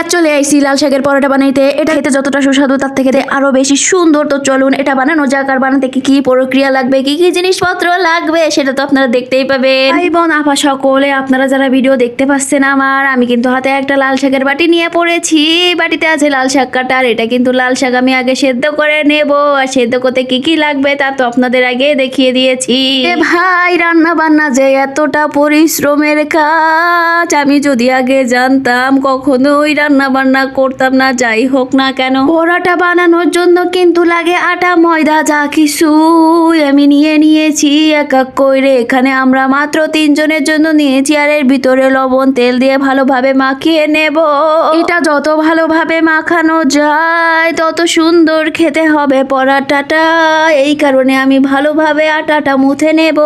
আর চলে আইসি লাল শাকের পরোটা বানাইতে। এটা খেতে যতটা সুস্বাদু তার থেকে আরও বেশি সুন্দর। তো চলুন এটা বানানো যাক আর বানাতে কি কি প্রক্রিয়া লাগবে কি কি জিনিসপত্র লাগবে সেটা তো আপনারা দেখতেই পাবেন। ভাই বোন আপা সকলে আপনারা যারা ভিডিও দেখতে পাচ্ছেন আমার আমি কিন্তু হাতে একটা লাল শাকের বাটি নিয়ে পড়েছি। বাটিতে আছে লাল শাক কাটা আর এটা কিন্তু লাল শাক আমি আগে সেদ্ধ করে নেব। আর সেদ্ধ করতে কি কি লাগবে তা তো আপনাদের আগে দেখিয়ে দিয়েছি। ভাই রান্না বান্না যে এতটা পরিশ্রমের কাজ আমি যদি আগে জানতাম কখনোই রান্না বান্না করতাম না, যাই হোক না কেন। পরোটা বানানোর জন্য কিন্তু লাগে আটা, ময়দা, যা কিছু আমি নিয়ে নিয়েছি, এক এক করে। এখানে আমরা মাত্র তিনজনের জন্য নিয়েছি, আর এর ভিতরে লবণ, তেল দিয়ে ভালোভাবে মাখিয়ে নেব। এটা যত ভালোভাবে মাখানো যায়, তত সুন্দর খেতে হবে পরাটাটা। এই কারণে আমি ভালোভাবে আটাটা মুথে নেব।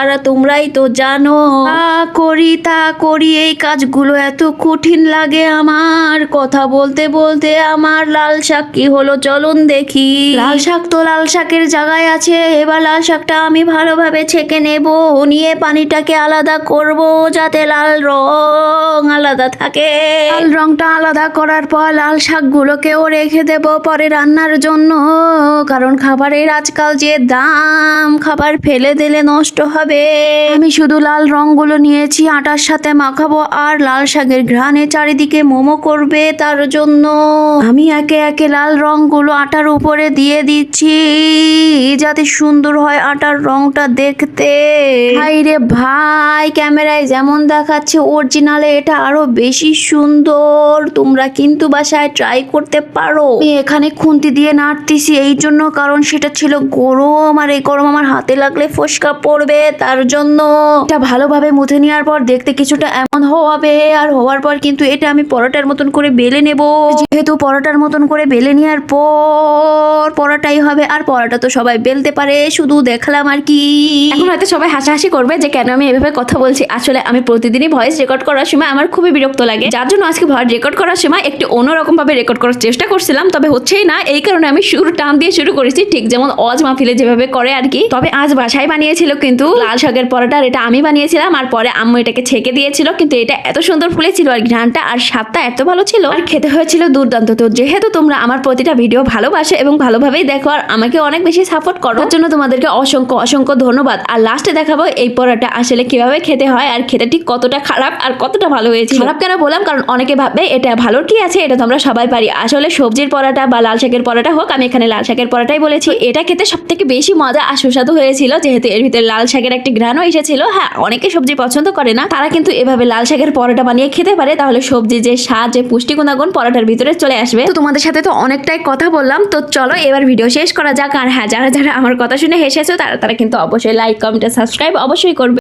আর তোমরাই তো জানো করি তা করি, এই কাজগুলো এত কঠিন লাগে আমার। কথা বলতে বলতে আমার লাল শাক কি হলো চলুন দেখি। লাল শাক তো লাল শাকের জায়গায় আছে এবার লাল শাকটা আমি ভালোভাবে ছেঁকে নেব নিয়ে পানিটাকে আলাদা করব যাতে লাল রং আলাদা থাকে। লাল রংটা আলাদা করার পর লাল শাকগুলোকেও রেখে দেব পরে রান্নার জন্য কারণ খাবারের আজকাল যে দাম খাবার ফেলে দিলে নষ্ট হবে। আমি শুধু লাল রংগুলো নিয়েছি আটার সাথে মাখাবো আর লাল শাকের ঘ্রাণে চারিদিকে মোমো করবে তার জন্য। আমি একে একে লাল রংগুলো আটার উপরে দিয়ে দিচ্ছি, যাতে সুন্দর হয় আটার রংটা দেখতে। ভাই রে ভাই, ক্যামেরায় যেমন দেখাচ্ছে, অরিজিনালে এটা আরও বেশি সুন্দর। তোমরা কিন্তু বাসায় ট্রাই করতে পারো। এখানে খুন্তি দিয়ে নাড়তেছি, এই জন্য কারণ সেটা ছিল গরম, আর এই গরম আমার হাতে লাগলে ফসকা পড়বে তার জন্য। এটা ভালোভাবে মুথে নেওয়ার পর দেখতে কিছুটা এমন হবে, আর হওয়ার পর কিন্তু এটা আমি পরোটার মতন করে বেলে নেব। যেহেতু পরোটার মতন করে বেলে নেওয়ার পর পরোটাই হবে, আর পরোটা তো সবাই বেলতে পারে, শুধু দেখলাম আর কি। এখন হয়তো সবাই হাসাহাসি করবে যে কেন আমি এভাবে কথা বলছি। আসলে আমি প্রতিদিনই ভয়েস রেকর্ড করার সময় আমার খুবই বিরক্ত লাগে। যার জন্য আজকে ভয়েস রেকর্ড করার সময় একটু অন্যরকম ভাবে রেকর্ড করার চেষ্টা করছিলাম, তবে হচ্ছেই না। এই কারণে আমি শুরু টান দিয়ে শুরু করেছি, ঠিক যেমন অজ মাহফিলে যেভাবে করে আর কি। তবে আজ বাসায় বানিয়েছিল কিন্তু লাল শাকের পরোটা এটা আমি বানিয়েছিলাম, আর পরে আম্মু এটাকে ছেঁকে দিয়েছিল, কিন্তু এটা এত সুন্দর ফুলেছিল আর ঘ্রানটা আর স্বাদটা এত ভালো ছিল? আর খেতে হয়েছিল দুর্দান্ত। তো যেহেতু তোমরা আমার প্রতিটা ভিডিও ভালোবাসো এবং ভালোভাবেই দেখো আর আমাকে অনেক বেশি সাপোর্ট করো তার জন্য তোমাদেরকে অসংখ্য অসংখ্য ধন্যবাদ। আর লাস্টে দেখাবো এই পরোটা আসলে কীভাবে খেতে হয় আর খেতে ঠিক কতটা খারাপ আর কতটা ভালো হয়েছে খারাপ কেন বললাম? কারণ অনেকে ভাববে এটা ভালোর কি আছে? এটা তো আমরা সবাই পারি। আসলে সবজির পরোটা বা লাল শাকের পরোটা হোক আমি এখানে লাল শাকের পরোটাই বলেছি। এটা খেতে সব থেকে বেশি মজা আর সুস্বাদু হয়েছিল যেহেতু এর ভিতরে লাল শাকের একটি ঘ্রাণও এসেছিল। হ্যাঁ অনেকে সবজি পছন্দ করে না তারা কিন্তু এভাবে লাল শাকের পরোটা বানিয়ে খেতে পারে। তাহলে সবজি যে স্বাদ যে পুষ্টি গুণাগুণ পরোটার ভিতরে চলে আসবে। তো তোমাদের সাথে তো অনেকটাই কথা বললাম, তো চলো এবার ভিডিও শেষ করা যাক। আর হ্যাঁ যারা যারা আমার কথা শুনে হেসেছো, তারা তারা কিন্তু অবশ্যই লাইক কমেন্ট সাবস্ক্রাইব অবশ্যই করবে।